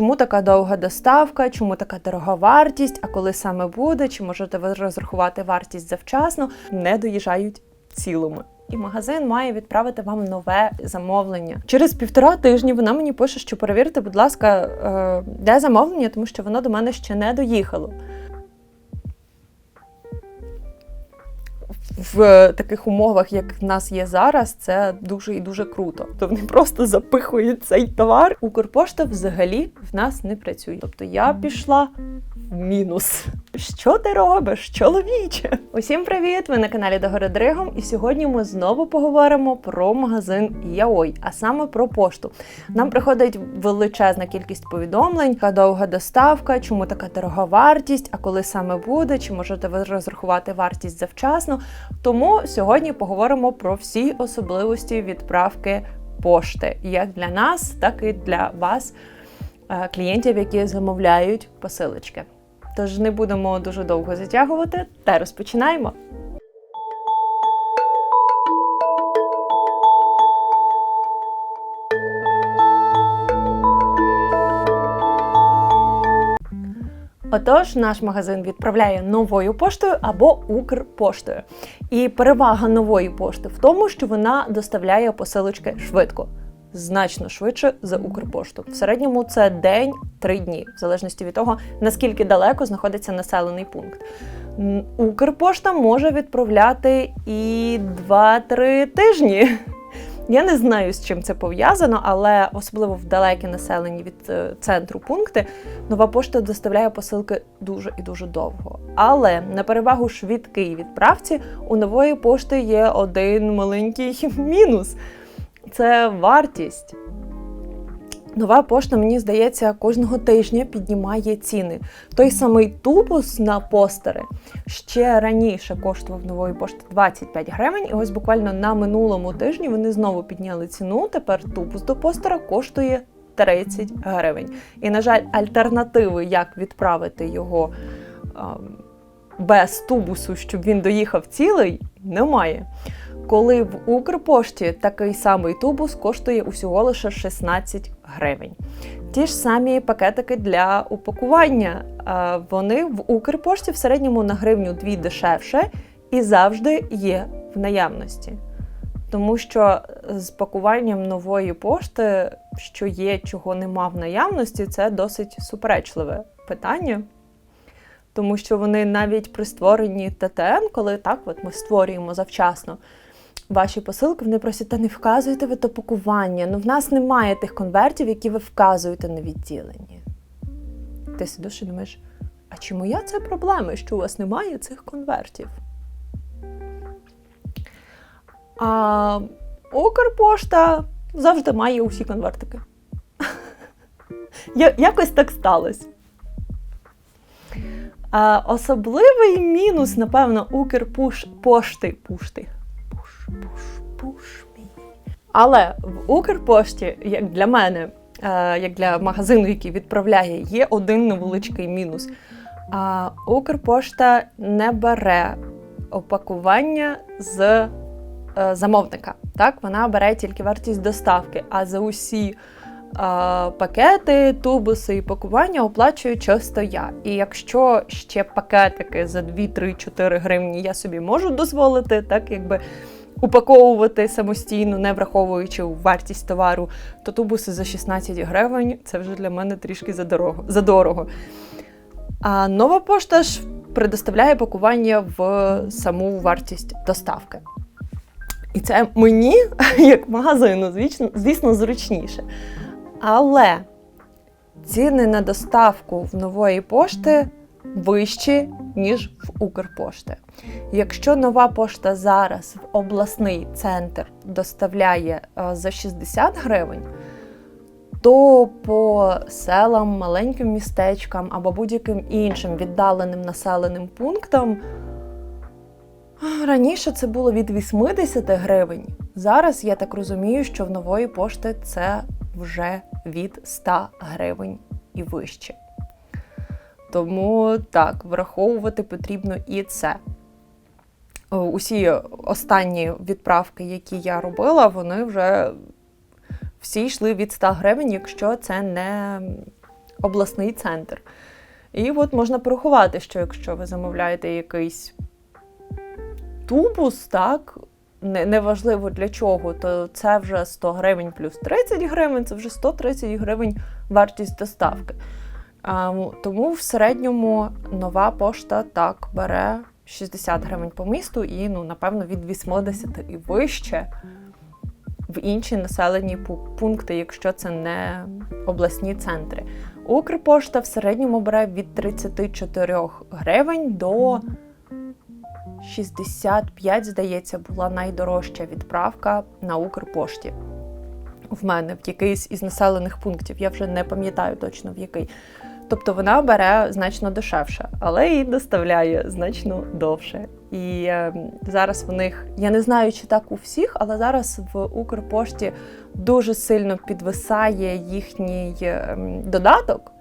чому така довга доставка, чому така дорога вартість, а коли саме буде, чи можете ви розрахувати вартість завчасно, не доїжджають цілими. І магазин має відправити вам нове замовлення. Через півтора тижні вона мені пише, що перевірте, будь ласка, е, де замовлення, тому що воно до мене ще не доїхало. В таких умовах, як в нас є зараз, це дуже і дуже круто. То вони просто запихують цей товар. Укрпошта взагалі в нас не працює. Тобто я пішла в мінус. Що ти робиш, чоловіче? Усім привіт! Ви на каналі Догори Дригом, і сьогодні ми знову поговоримо про магазин Яой, а саме про пошту. Нам приходить величезна кількість повідомлень, яка довга доставка, чому така дорога вартість, а коли саме буде, чи можете ви розрахувати вартість завчасно. Тому сьогодні поговоримо про всі особливості відправки пошти, як для нас, так і для вас, е, клієнтів, які замовляють посилочки. Тож не будемо дуже довго затягувати та розпочинаємо. Отож, наш магазин відправляє новою поштою або Укрпоштою. І перевага нової пошти в тому, що вона доставляє посилочки швидко, значно швидше за Укрпошту. В середньому це день-три дні, в залежності від того, наскільки далеко знаходиться населений пункт. Укрпошта може відправляти і 2-3 тижні. Я не знаю, з чим це пов'язано, але особливо в далекі населені від е, центру пункти нова пошта доставляє посилки дуже і дуже довго. Але на перевагу швидкій відправці у нової пошти є один маленький мінус це вартість. Нова пошта, мені здається, кожного тижня піднімає ціни. Той самий тубус на постери ще раніше коштував нової пошти 25 гривень, і ось буквально на минулому тижні вони знову підняли ціну. Тепер тубус до постера коштує 30 гривень. І, на жаль, альтернативи, як відправити його ем, без тубусу, щоб він доїхав цілий, немає. Коли в Укрпошті такий самий тубус коштує усього лише 16 гривень. Ті ж самі пакетики для упакування. Вони в Укрпошті в середньому на гривню 2 дешевше і завжди є в наявності. Тому що з пакуванням нової пошти, що є, чого нема в наявності, це досить суперечливе питання. Тому що вони навіть при створенні ТТН, коли так от ми створюємо завчасно ваші посилки, вони просять, та не вказуйте ви то пакування. Ну в нас немає тих конвертів, які ви вказуєте на відділенні. Ти сидиш і думаєш, а чи моя це проблема, що у вас немає цих конвертів? А Укрпошта завжди має усі конвертики. Якось так сталося. Особливий мінус, напевно, Укрпошти. Пушти. Пуш, пуш мій. Але в Укрпошті, як для мене, е, як для магазину, який відправляє, є один невеличкий мінус. А Укрпошта не бере опакування з е, замовника. Так, вона бере тільки вартість доставки, а за усі пакети, тубуси і пакування оплачую часто я. І якщо ще пакетики за 2-3-4 гривні я собі можу дозволити, так якби упаковувати самостійно, не враховуючи вартість товару, то тубуси за 16 гривень це вже для мене трішки задорого, задорого. А нова пошта ж предоставляє пакування в саму вартість доставки. І це мені, як магазину, звісно, зручніше. Але ціни на доставку в нової пошти вищі, ніж в Укрпошти. Якщо нова пошта зараз в обласний центр доставляє е, за 60 гривень, то по селам, маленьким містечкам або будь-яким іншим віддаленим населеним пунктам раніше це було від 80 гривень. Зараз я так розумію, що в нової пошти це вже від 100 гривень і вище. Тому так, враховувати потрібно і це. Е, Усі останні відправки, які я робила, вони вже всі йшли від 100 гривень, якщо це не обласний центр. І от можна порахувати, що якщо ви замовляєте якийсь тубус, так, неважливо для чого, то це вже 100 гривень плюс 30 гривень, це вже 130 гривень вартість доставки. Тому в середньому нова пошта так бере 60 гривень по місту і, ну, напевно, від 80 і вище в інші населені пункти, якщо це не обласні центри. Укрпошта в середньому бере від 34 гривень до 65, здається, була найдорожча відправка на Укрпошті. В мене в якийсь із населених пунктів, я вже не пам'ятаю точно в який. Тобто вона бере значно дешевше, але і доставляє значно довше. І е, зараз в них, я не знаю, чи так у всіх, але зараз в Укрпошті дуже сильно підвисає їхній е, додаток.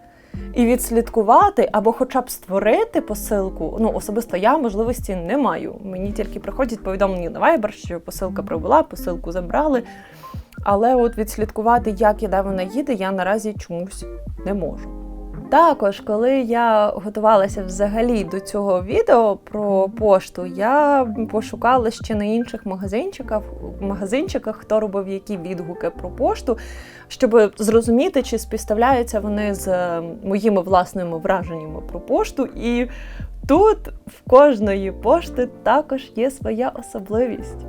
І відслідкувати або хоча б створити посилку. Ну, особисто я можливості не маю. Мені тільки приходять повідомлення на Viber, що посилка прибула, посилку забрали. Але от відслідкувати, як і де вона їде, я наразі чомусь не можу. Також, коли я готувалася взагалі до цього відео про пошту, я пошукала ще на інших магазинчиках, магазинчиках, хто робив які відгуки про пошту, щоб зрозуміти, чи співставляються вони з моїми власними враженнями про пошту. І тут в кожної пошти також є своя особливість.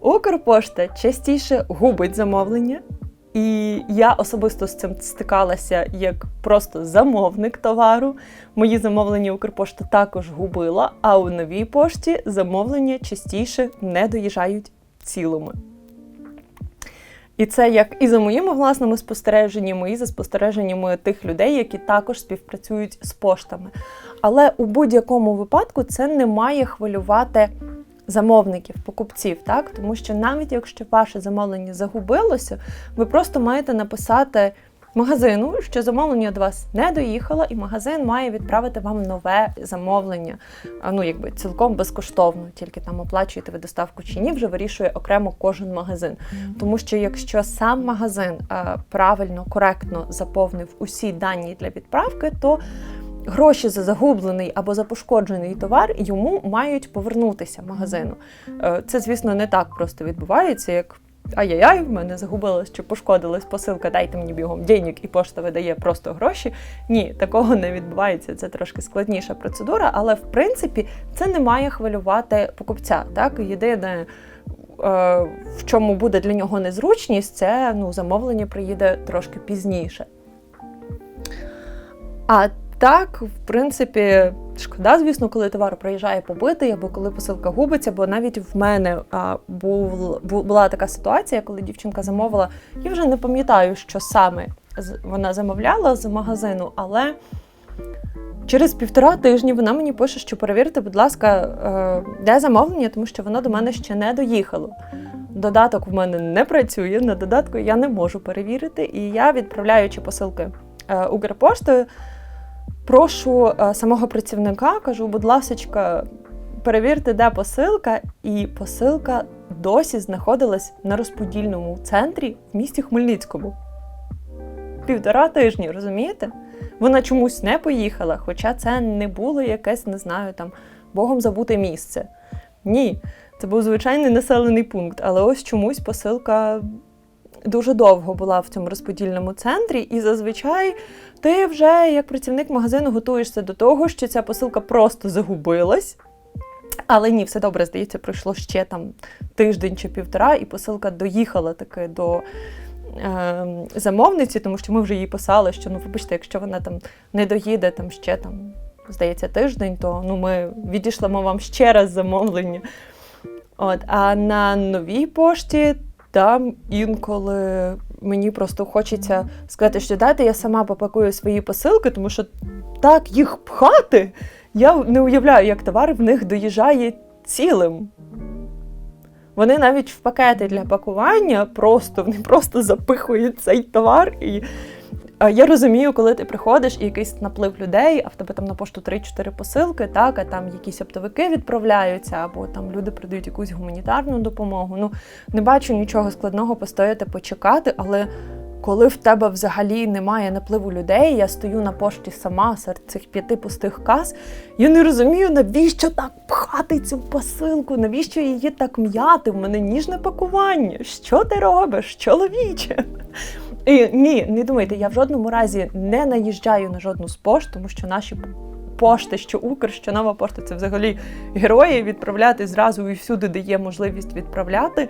Укрпошта частіше губить замовлення, і я особисто з цим стикалася як просто замовник товару. Мої замовлення Укрпошта також губила, а у новій пошті замовлення частіше не доїжджають цілими. І це як і за моїми власними спостереженнями, і за спостереженнями тих людей, які також співпрацюють з поштами. Але у будь-якому випадку це не має хвилювати замовників, покупців, так? Тому що навіть якщо ваше замовлення загубилося, ви просто маєте написати магазину, що замовлення до вас не доїхало, і магазин має відправити вам нове замовлення. Ну, якби цілком безкоштовно, тільки там оплачуєте ви доставку чи ні, вже вирішує окремо кожен магазин. Тому що якщо сам магазин е, правильно, коректно заповнив усі дані для відправки, то гроші за загублений або за пошкоджений товар йому мають повернутися магазину. Е, Це, звісно, не так просто відбувається, як. Ай-яй-яй, в мене загубилась чи пошкодилась посилка, дайте мені бігом денег, і пошта видає просто гроші. Ні, такого не відбувається. Це трошки складніша процедура, але в принципі це не має хвилювати покупця. Так, єдине, е, в чому буде для нього незручність, це ну, замовлення приїде трошки пізніше. А так, в принципі, шкода, звісно, коли товар приїжджає побитий, або коли посилка губиться, бо навіть в мене а, був, бу- була така ситуація, коли дівчинка замовила, я вже не пам'ятаю, що саме вона замовляла з магазину, але через півтора тижні вона мені пише, що перевірте, будь ласка, е, де замовлення, тому що воно до мене ще не доїхало. Додаток в мене не працює, на додатку я не можу перевірити, і я, відправляючи посилки е, Укрпоштою, прошу е, самого працівника, кажу, будь ласка, перевірте, де посилка, і посилка досі знаходилась на розподільному центрі в місті Хмельницькому. Півтора тижні, розумієте? Вона чомусь не поїхала, хоча це не було якесь, не знаю, там Богом забуте місце. Ні, це був звичайний населений пункт, але ось чомусь посилка дуже довго була в цьому розподільному центрі, і зазвичай ти вже як працівник магазину готуєшся до того, що ця посилка просто загубилась. Але ні, все добре, здається, пройшло ще там тиждень чи півтора, і посилка доїхала таки до е, замовниці, тому що ми вже їй писали, що ну, вибачте, якщо вона там не доїде там ще там, здається, тиждень, то ну, ми відійшлемо вам ще раз замовлення. От, а на новій пошті там інколи мені просто хочеться сказати, що дайте я сама попакую свої посилки, тому що так їх пхати. Я не уявляю, як товар в них доїжджає цілим. Вони навіть в пакети для пакування просто вони просто запихують цей товар. І я розумію, коли ти приходиш і якийсь наплив людей, а в тебе там на пошту 3-4 посилки, так, а там якісь оптовики відправляються, або там люди продають якусь гуманітарну допомогу. Ну, не бачу нічого складного постояти, почекати, але коли в тебе взагалі немає напливу людей, я стою на пошті сама серед цих п'яти пустих кас. Я не розумію, навіщо так пхати цю посилку, навіщо її так м'яти? В мене ніжне пакування. Що ти робиш, чоловіче? І ні, не думайте, я в жодному разі не наїжджаю на жодну з пошт, тому що наші пошти, що Укр, що нова пошта це взагалі герої відправляти зразу і всюди, де є можливість відправляти.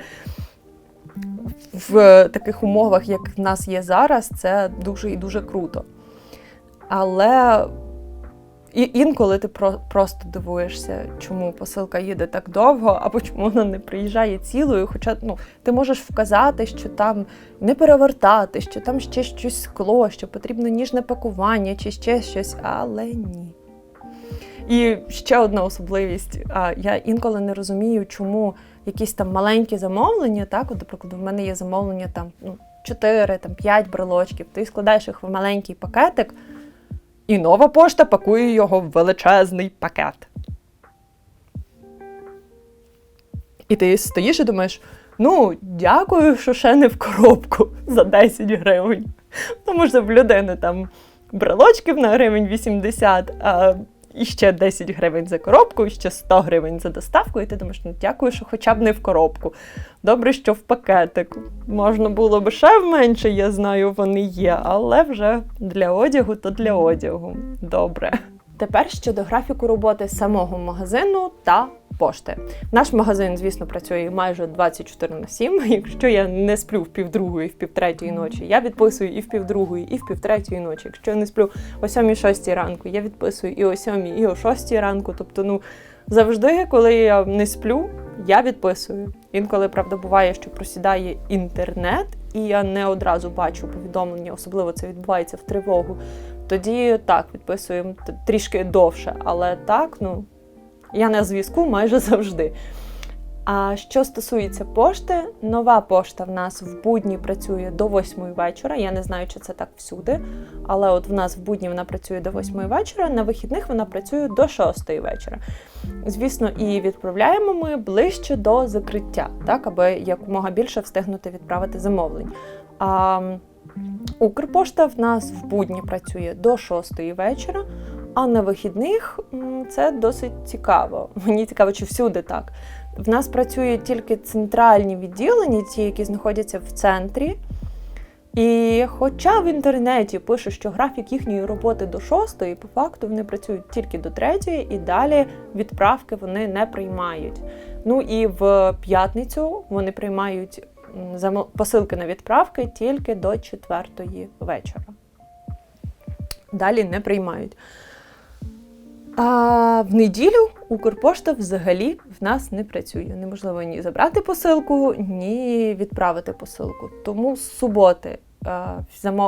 В таких умовах, як в нас є зараз, це дуже і дуже круто. Але і інколи ти про, просто дивуєшся, чому посилка їде так довго, або чому вона не приїжджає цілою. Хоча ну, ти можеш вказати, що там не перевертати, що там ще щось скло, що потрібно ніжне пакування чи ще щось, але ні. І ще одна особливість. Я інколи не розумію, чому якісь там маленькі замовлення, так, от, наприклад, в мене є замовлення там ну, 4, там 5 брелочків, ти складаєш їх в маленький пакетик, і нова пошта пакує його в величезний пакет. І ти стоїш і думаєш, ну, дякую, що ще не в коробку за 10 гривень. Тому що в людини там брелочків на гривень 80, а і ще 10 гривень за коробку, і ще 100 гривень за доставку, і ти думаєш, ну дякую, що хоча б не в коробку. Добре, що в пакетик. Можна було б ще менше, я знаю, вони є, але вже для одягу то для одягу. Добре. Тепер щодо графіку роботи самого магазину та пошти. Наш магазин, звісно, працює майже 24 на 7. Якщо я не сплю в півдругої, в півтретьої ночі, я відписую і в півдругої, і в півтретьої ночі. Якщо я не сплю о 7-6 ранку, я відписую і о 7, і о 6 ранку. Тобто, ну завжди, коли я не сплю, я відписую. Інколи, правда, буває, що просідає інтернет, і я не одразу бачу повідомлення, особливо це відбувається в тривогу. Тоді так відписуємо трішки довше, але так, ну я на зв'язку майже завжди. А що стосується пошти, нова пошта в нас в будні працює до 8 вечора. Я не знаю, чи це так всюди, але от в нас в будні вона працює до 8 вечора, на вихідних вона працює до 6 вечора. Звісно, і відправляємо ми ближче до закриття, так, аби якомога більше встигнути відправити замовлень. А Укрпошта в нас в будні працює до 6 вечора. А на вихідних це досить цікаво. Мені цікаво, чи всюди так. В нас працюють тільки центральні відділення, ті, які знаходяться в центрі. І хоча в інтернеті пише, що графік їхньої роботи до 6, по факту вони працюють тільки до 3, і далі відправки вони не приймають. Ну і в п'ятницю вони приймають посилки на відправки тільки до 4 вечора. Далі не приймають. А в неділю Укрпошта взагалі в нас не працює. Неможливо ні забрати посилку, ні відправити посилку. Тому з суботи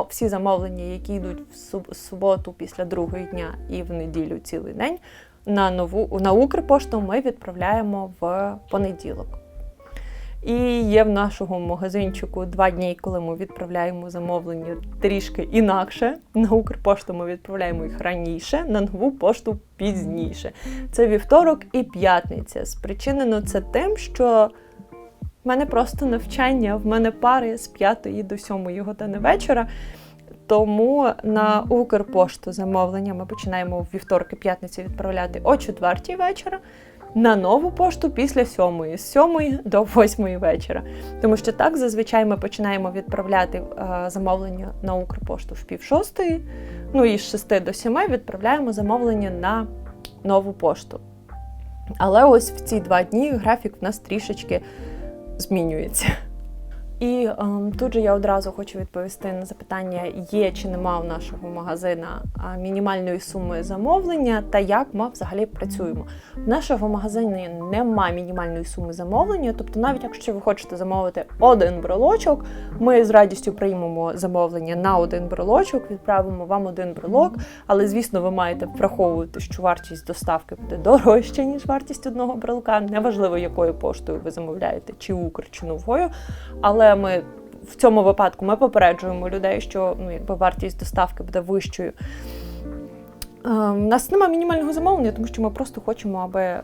всі замовлення, які йдуть в суботу після другої дня і в неділю цілий день, на нову на Укрпошту ми відправляємо в понеділок. І є в нашому магазинчику два дні, коли ми відправляємо замовлення трішки інакше. На Укрпошту ми відправляємо їх раніше, на нову пошту пізніше. Це вівторок і п'ятниця. Спричинено це тим, що в мене просто навчання, в мене пари з 5 до 7 години вечора. Тому на Укрпошту замовлення ми починаємо в вівторок і п'ятницю відправляти о 4 вечора на нову пошту після сьомої, з сьомої до восьмої вечора. Тому що так зазвичай ми починаємо відправляти е, замовлення на Укрпошту в пів шостої, ну і з шести до сіми відправляємо замовлення на нову пошту. Але ось в ці два дні графік в нас трішечки змінюється. І ем, тут же я одразу хочу відповісти на запитання, є чи нема у нашого магазина мінімальної суми замовлення та як ми взагалі працюємо. В нашого магазині немає мінімальної суми замовлення, тобто, навіть якщо ви хочете замовити один брелочок, ми з радістю приймемо замовлення на один брелочок, відправимо вам один брелок, але звісно, ви маєте враховувати, що вартість доставки буде дорожча, ніж вартість одного брелка. Неважливо, якою поштою ви замовляєте, чи Укр, чи новою. Але але ми в цьому випадку ми попереджуємо людей, що ну, якби вартість доставки буде вищою. У ем, нас немає мінімального замовлення, тому що ми просто хочемо, аби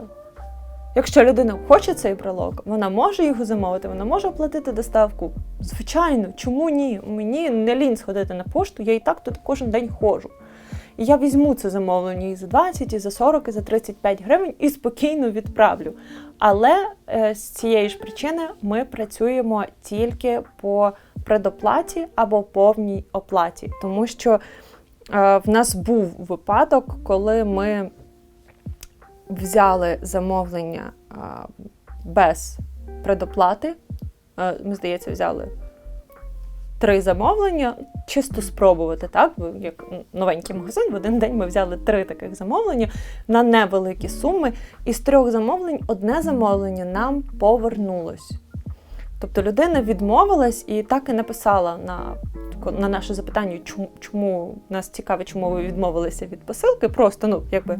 Якщо людина хоче цей брелок, вона може його замовити, вона може оплатити доставку. Звичайно, чому ні? Мені не лінь сходити на пошту, я і так тут кожен день ходжу. І я візьму це замовлення і за 20, і за 40, і за 35 гривень і спокійно відправлю. Але е, з цієї ж причини ми працюємо тільки по предоплаті або повній оплаті, тому що е, в нас був випадок, коли ми взяли замовлення а, без предоплати. Е, Ми, здається, взяли три замовлення, чисто спробувати, так? Як новенький магазин, в один день ми взяли три таких замовлення на невеликі суми. І з трьох замовлень одне замовлення нам повернулось. Тобто людина відмовилась і так і написала на, на наше запитання, чому, чому нас цікавить, чому ви відмовилися від посилки. Просто, ну, якби.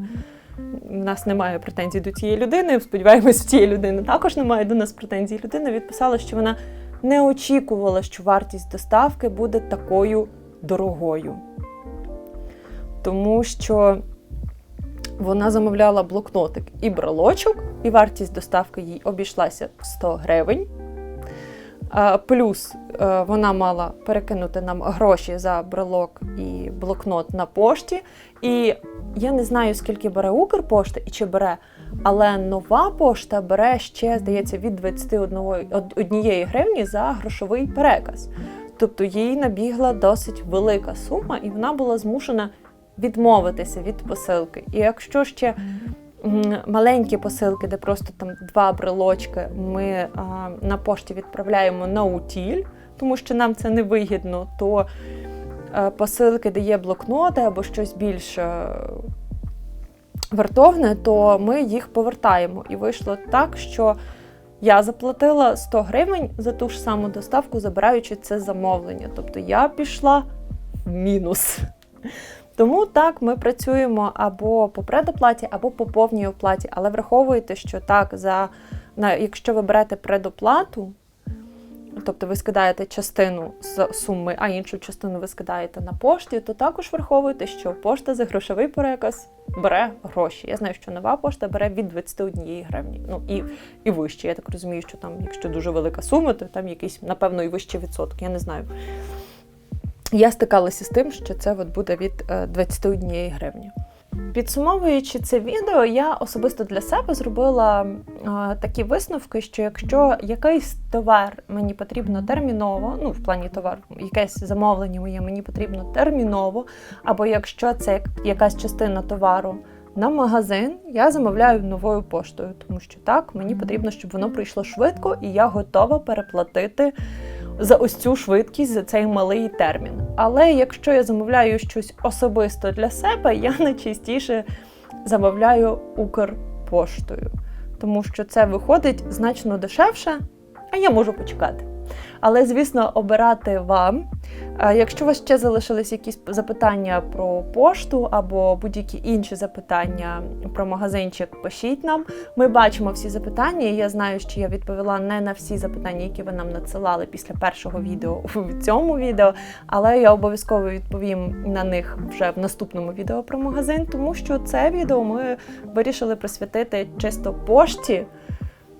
У нас немає претензій до цієї людини. Сподіваємось, в цієї людини також немає до нас претензій. Людина відписала, що вона не очікувала, що вартість доставки буде такою дорогою. Тому що вона замовляла блокнотик і брелочок, і вартість доставки їй обійшлася в 100 гривень. Плюс е, вона мала перекинути нам гроші за брелок і блокнот на пошті. І я не знаю, скільки бере Укрпошта і чи бере, але нова пошта бере ще, здається, від 21 однієї гривні за грошовий переказ. Тобто їй набігла досить велика сума, і вона була змушена відмовитися від посилки. І якщо ще маленькі посилки, де просто там два брелочки, ми а, на пошті відправляємо на утіль, тому що нам це не вигідно, то е, посилки, де є блокноти або щось більш е, вартовне, то ми їх повертаємо. І вийшло так, що я заплатила 100 гривень за ту ж саму доставку, забираючи це замовлення. Тобто я пішла в мінус. Тому так ми працюємо або по предоплаті, або по повній оплаті. Але враховуйте, що так, за, якщо ви берете предоплату, тобто ви скидаєте частину з суми, а іншу частину ви скидаєте на пошті, то також враховуйте, що пошта за грошовий переказ бере гроші. Я знаю, що нова пошта бере від 21 гривні. Ну і, і вище. Я так розумію, що там, якщо дуже велика сума, то там якийсь, напевно, і вище відсоток. Я не знаю. Я стикалася з тим, що це от буде від е, 21 гривні. Підсумовуючи це відео, я особисто для себе зробила е, такі висновки, що якщо якийсь товар мені потрібно терміново, ну в плані товар, якесь замовлення моє мені потрібно терміново, або якщо це якась частина товару на магазин, я замовляю новою поштою, тому що так мені потрібно, щоб воно прийшло швидко, і я готова переплатити за ось цю швидкість за цей малий термін. Але якщо я замовляю щось особисто для себе, я найчастіше замовляю Укрпоштою, тому що це виходить значно дешевше, а я можу почекати. Але, звісно, обирати вам. Якщо у вас ще залишились якісь запитання про пошту або будь-які інші запитання про магазинчик, пишіть нам. Ми бачимо всі запитання, і я знаю, що я відповіла не на всі запитання, які ви нам надсилали після першого відео в цьому відео, але я обов'язково відповім на них вже в наступному відео про магазин, тому що це відео ми вирішили присвятити чисто пошті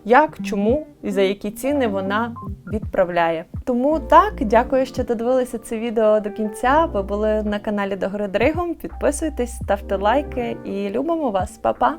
як, чому і за які ціни вона відправляє. Тому так, дякую, що додивилися це відео до кінця. Ви були на каналі Догори Дригом. Підписуйтесь, ставте лайки і любимо вас, Па-па!